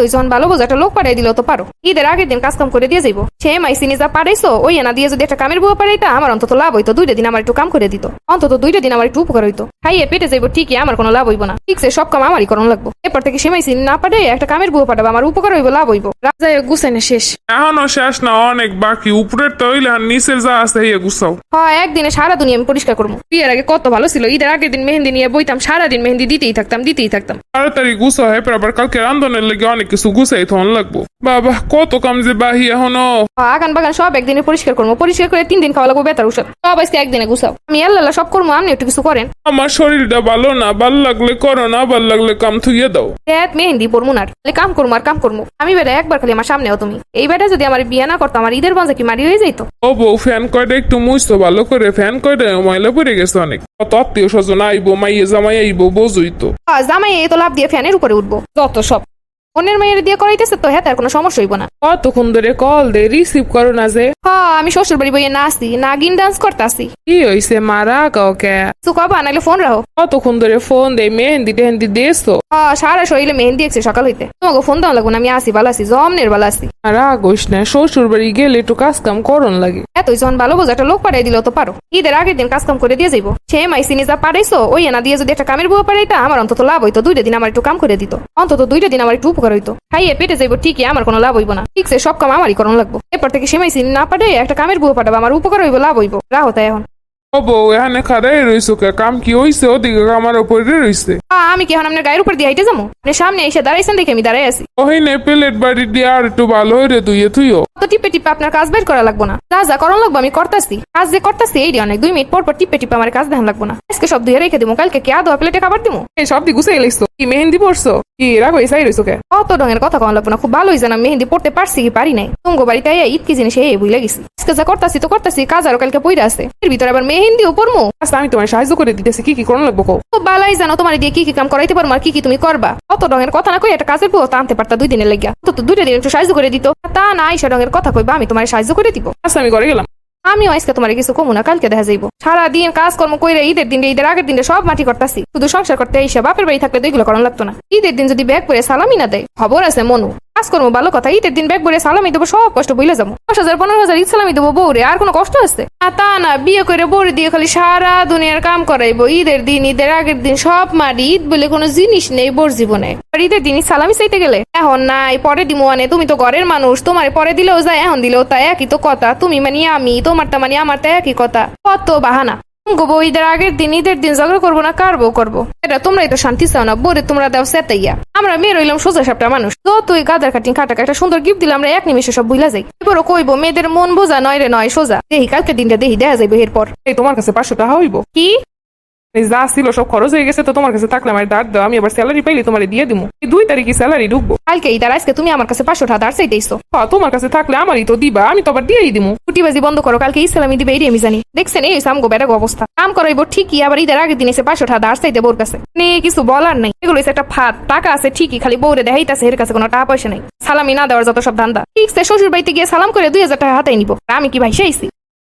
তুই যখন ভালো বোঝা একটা লোক পাঠাই দিলেও তো পারো। ঈদের আগের দিন কাজ কাম করে দিয়ে যাইবো। সে মাইসি নিজা পাঠাইছো ওই এনা দিয়ে যদি একটা কামের বুয়া পাঠাইতা আমার অন্তত লাভ হইতো দুইটা দিন আমার একটু কাম করে দিত। অন্তত দুইটা দিন আমার একটু উপকার হইতো। খাইয়ে পেটে যাইবো ঠিকই আমার কোনো লাভ হইব না। ঠিক সে সব কাম আমারই করণ লাগবো। এরপর থেকে সে মাইসি না পাঠাই একটা কামের বুয়া পাঠাবো আমার উপকার হইব লাভ হইব। রাজা গুছাইনে শেষ। এখনও শেষ না অনেক বাকি। উপরের তো হইলে আর নিচের যা আছে ইয়ে গুছাও। হয় একদিনে সারা দুনিয়া আমি পরিষ্কার করব বিয়ের আগে কত ভালো ছিল ঈদের আগের দিন মেহেন্দি নিয়ে বইতাম সারাদিন মেহেন্দি দিতেই থাকতাম দিতেই থাকতাম। তাড়াতাড়ি গুছাও হ্যাঁ আবার কালকে রান্ধনের লেগে অনেক কিছু গুছাই তখন লাগবো। বাবা কত কাম যে বাহি এখনও। আগান বাগান সব একদিনে পরিষ্কার করব পরিষ্কার করে তিন দিন খাওয়া লাগবো বেতার ওষুধ। সব আজকে একদিনে গুছাও। আমি আল্লাহ সব করব আপনি একটু কিছু করেন। আমার শরীরটা ভালো না ভালো লাগলে করো না ভালো লাগলে কাম থুইয়ে দাও। দেখ মেহেন্দি পড়মু না খালি কাম করব আর কাম করব আমি বেটা একবার খালি আমার সামনেও তুমি। এই বেটা যদি আমার বিয়ে না করতো আমার ঈদের বন্ধে কি মারি হয়ে যাইতো? ও বউ ফ্যান কয়টা একটু মুছতো ভালো করে ফ্যান কয়টা ময়লা পড়ে গেছে অনেক। কত আত্মীয় স্বজন আইবো মাইয়ে জামাই আইবো বোঝই তো। জামাই এই তো লাভ দিয়ে ফ্যানের উপরে উঠবো। যত সব। অন্যের মেয়ের দিয়ে করাইতেছে তো হ্যাঁ তার কোনো সমস্যা হইব না। কতক্ষণ ধরে কল দে রিসিভ করো না যে। হ্যাঁ আমি শ্বশুর বাড়ি বইয়ে নাচি নাগিন ডান্স করতাছি। কি হইছে মারা কাউকে কিছু কবা নাহলে ফোন রাখো। কতক্ষণ ধরে ফোন দে মেহেন্দি টেহেন্দি দেছো হ্যাঁ সারা শরীরে মেহেন্দি সকাল হইতে। তোমাকে ফোন দেওয়া লাগবো না আমি আসি ভালো আছি জমনের ভালো আছি। না শ্বশুর বাড়ি গেলে একটু কাজ কাম করন লাগে। এতই যখন ভালো বোঝা একটা লোক পাঠাই দিলেও তো পারো। ঈদের আগের দিন কাজ কাম করে দিয়ে যাইবো। সে মাইসি নিজা পাঠাইছো ওই এনা দিয়ে যদি একটা কামের বুয়া পাঠাইতা আমার অন্তত লাভ হইতো দুইটা দিন আমার একটু কাম করে দিত। অন্তত দুইটা দিন আমার একটু উপকার হইতো। খাইয়ে পেটে যাইব ঠিকই, আমার কোনো লাভ হইব না। ঠিক সে সব কাম আমারই করণ লাগবো। এরপর থেকে সেমাই সিন না পাঠাই একটা কামের বুয়া পাঠাবো, আমার উপকার হইব, লাভ হইব। রাহো তাই এখন। ও বউ, এখানে খাদাই রইছো কাম কি হইছে? ওদিকে আমার উপরে রইছে। আমি কি এখন আপনার গায়ের উপর দিয়ে হাইটে যাব? আপনি সামনে এসে দাঁড়াইছেন দেখে আমি দাঁড়াই আছি। প্লেট বাড়ি দিয়ে আর একটু ভালো হইরে তুইয়ে তুইও তো টিপে টিপে আপনার কাজ বের করা লাগবো না। যা যা করণ লাগবো আমি করতাছি। কাজ যে করতাছি এই অনেক দুই মিনিট পর পর টিপে টিপে আমার কাজ দেখান লাগবো না। আজকে সব ধুয়ে রেখে দিব কালকে কে আদো প্লেটে খাবার দিব এই সব দি গুছাই লাইছো কি মেহেন্দি পড়ছো কি হইছে আই রইছো কে? কত রঙের কথা কম লাগবো না খুব ভালোই জানা মেহেন্দি পড়তে পারছি কি পারি নাই। তুঙ্গ বাড়িতে ঈদ কি জিনিস এই বুঝলে গেছি। আজকে যা করতাছি তো করতাছি কাজ আরও কালকে পইরা আছে। এর ভিতরে আবার মেহেন্দিও পড়মু আচ্ছা আমি তোমার সাহায্য করে দিতেছি কি কি করন লাগবো তো বালাই জানো তোমার দিয়ে কি কি কাম করাইতে পারব? আর কি কি তুমি করবা? কত রঙের কথা না কই একটা কাজের বউ আনতে পারতা দুই দিনের লাগিয়া। তো তো দুইটা দিন একটু সাহায্য করে দিত। তা না আইসা রঙের কথা কইবা আমি তোমার সাহায্য করে দিব। আচ্ছা আমি ঘরে গেলাম। আমিও আজকে তোমার কিছু কমু না কালকে দেখা যাইবো। সারা দিন কাজকর্ম কইরে ঈদের দিন ঈদের আগের দিনে সব মাটি করতাছি। শুধু সংসার করতে এসে বাপের বাড়ি থাকলে তো এগুলো করানো লাগতো না। ঈদের দিন যদি ব্যাগ করে সালামি না দেয় খবর আছে মনু। কাজকর্ম ভালো কথা ঈদের দিন ব্যাগ করে সালামি দেবো সব কষ্ট বইলে যাব। দশ হাজার পনেরো হাজার ঈদ সালামি দেবো বউরে আর কোনো কষ্ট আছে? তা না, বিয়ে করে বড়ি দিয়ে খালি সারা দুনিয়ার কাম করাইবো। ঈদের দিন, ঈদের আগের দিন সব মারি। ঈদ বলে কোনো জিনিস নেই বোর জীবনে। ঈদের দিন সালামি চাইতে গেলে? এখন নাই, পরে দিমু আনে। তুমি তো ঘরের মানুষ, তোমার পরে দিলেও যায়, এখন দিলেও তাই একই তো কথা। তুমি মানে আমি তোমার তা মানে আমার তাই একই কথা। কত বাহানা। গোবো ঈদের আগের দিন ঈদের দিন ঝগড়া করব না কারবো করব? এটা তোমরাই তো শান্তি চাও না বোরে তোমরা দাও সেতাইয়া। আমরা মেয়ে রইলাম সোজা সাপটা মানুষ। তো তুই গাদার কাটিং খাটাক একটা সুন্দর গিফট দিলাম আমরা এক নিমিষে সব বুঝলা যাই। এবার কইবো মেয়েদের মন বোঝা নয় রে নয় সোজা। দেহি কালকে দিনটা দেহি দেখা যাইবো এরপর। এই তোমার কাছে পাঁচশো টাকা হইব? কি? যা ছিল সব খরচ হয়ে গেছে তো তোমার কাছে থাকলে আমার দাঁড় দাও আমি আবার স্যালারি পাইলে তোমার দিয়ে দিবো এই দুই তারিখে স্যালারি ঢুকবো। কালকে ঈদের আজকে তুমি আমার কাছে পাঁচশো টাকা দাঁড় চাইতেইছো। হ্যাঁ, তোমার কাছে থাকলে আমারই তো দিবা আমি তো আবার দিয়েই দিমু। ফুটিবাজি বন্ধ করো কালকে ইসলামি দিবে এই আমি জানি। দেখছেন এই সামগো বেড়াগো অবস্থা। কাম করাইবো ঠিকই আবার ঈদের আগের দিন এসে পাঁচশো টাকা দাঁড় চাইতে বোর কাছে। নে কিছু বলার নাই। এগুলো একটা ফাঁদ। টাকা আছে ঠিকই খালি বউরে দেখাইতেছে এর কাছে কোনো টাকা পয়সা নেই। সালামি না দেওয়ার যত সব ধান্দা। ঠিক সে শ্বশুর বাড়িতে গিয়ে সালাম করে দুই হাজার টাকা হাতে নিবো। আমি কি ভাই সেইছি